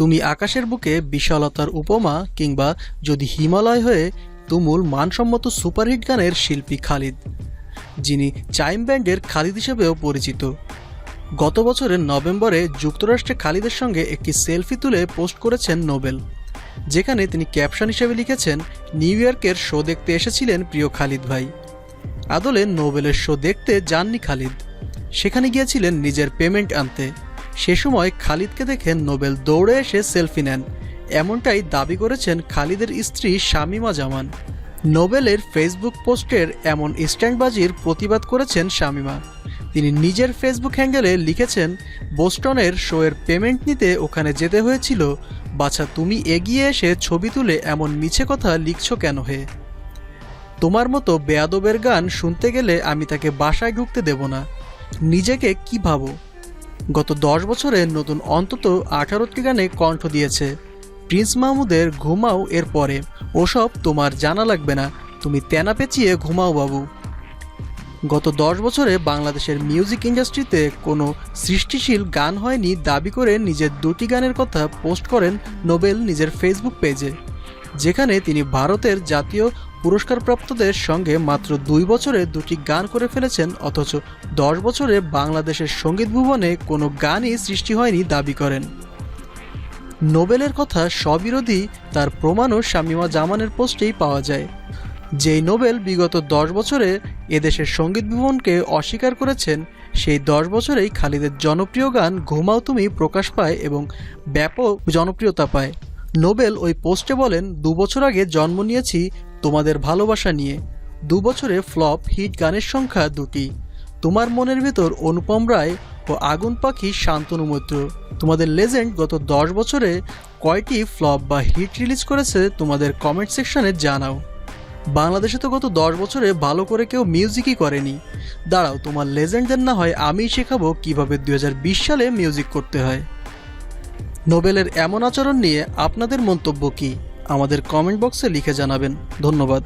তুমি আকাশের বুকে বিশালতার উপমা কিংবা যদি হিমালয় হয়ে তুমুল মানসম্মত সুপারহিট গানের শিল্পী খালিদ, যিনি চাইম ব্যান্ডের খালিদ হিসেবেও পরিচিত। গত বছরের নভেম্বরে যুক্তরাষ্ট্রে খালিদের সঙ্গে একটি সেলফি তুলে পোস্ট করেছেন নোবেল, যেখানে তিনি ক্যাপশন হিসেবে লিখেছেন, নিউ ইয়র্কের শো দেখতে এসেছিলেন প্রিয় খালিদ ভাই। আদলে নোবেলের শো দেখতে যাননি খালিদ। সেখানে গিয়েছিলেন নিজের পেমেন্ট আনতে। সে সময় খালিদকে দেখে নোবেল দৌড়ে এসে সেলফি নেন। এমনটাই দাবি করেছেন খালিদের স্ত্রী শামিমা জামান। নোবেলের ফেসবুক পোস্টের এমন স্ট্যান্ডবাজির প্রতিবাদ করেছেন শামিমা। তিনি নিজের ফেসবুক হ্যান্ডেলে লিখেছেন, বোস্টনের শোয়ের পেমেন্ট নিতে ওখানে যেতে হয়েছিল। বাছা, তুমি এগিয়ে এসে ছবি তুলে এমন মিছে কথা লিখছ কেন হে? তোমার মতো বেয়াদবের গান শুনতে গেলে আমি তাকে বাসায় ঢুকতে দেব না। নিজেকে কি ভাবো? গত দশ বছরে নতুন অন্তত আঠারোটি গানে কণ্ঠ দিয়েছে। প্রিন্স মাহমুদের ঘুমাও এর পরে। ওসব তোমার জানা লাগবে না। তুমি তেনা পেঁচিয়ে ঘুমাও বাবু। গত দশ বছরে বাংলাদেশের মিউজিক ইন্ডাস্ট্রিতে কোনো সৃষ্টিশীল গান হয়নি দাবি করে নিজের দুটি গানের কথা পোস্ট করেন নোবেল নিজের ফেসবুক পেজে, যেখানে তিনি ভারতের জাতীয় পুরস্কারপ্রাপ্তদের সঙ্গে মাত্র দুই বছরে দুটি গান করে ফেলেছেন, অথচ দশ বছরে বাংলাদেশের সংগীত ভুবনে কোনো গানই সৃষ্টি হয়নি দাবি করেন। নোবেলের কথা স্ববিরোধী তার প্রমাণও শামিমা জামানের পোস্টেই পাওয়া যায়। যেই নোবেল বিগত দশ বছরে এদেশের সংগীত ভুবনকে অস্বীকার করেছেন, সেই দশ বছরেই খালিদের জনপ্রিয় গান ঘুমাও তুমি প্রকাশ পায় এবং ব্যাপক জনপ্রিয়তা পায়। নোবেল ওই পোস্টে বলেন, দু বছর আগে জন্ম নিয়েছি তোমাদের ভালোবাসা নিয়ে দু বছরে ফ্লপ হিট গানের সংখ্যা দুটি। তোমার মনের ভেতর অনুপম রায় ও আগুন পাখি শান্তনু মৈত্র। তোমাদের লেজেন্ড গত দশ বছরে কয়টি ফ্লপ বা হিট রিলিজ করেছে তোমাদের কমেন্ট সেকশনে জানাও। বাংলাদেশে তো গত দশ বছরে ভালো করে কেউ মিউজিকই করেনি। দাঁড়াও, তোমার লেজেন্ডদের না হয় আমিই শেখাবো কীভাবে দু হাজার বিশ সালে মিউজিক করতে হয়। নোবেলের এমন আচরণ নিয়ে আপনাদের মন্তব্য কি? আমাদের কমেন্ট বক্সে লিখে জানাবেন। ধন্যবাদ।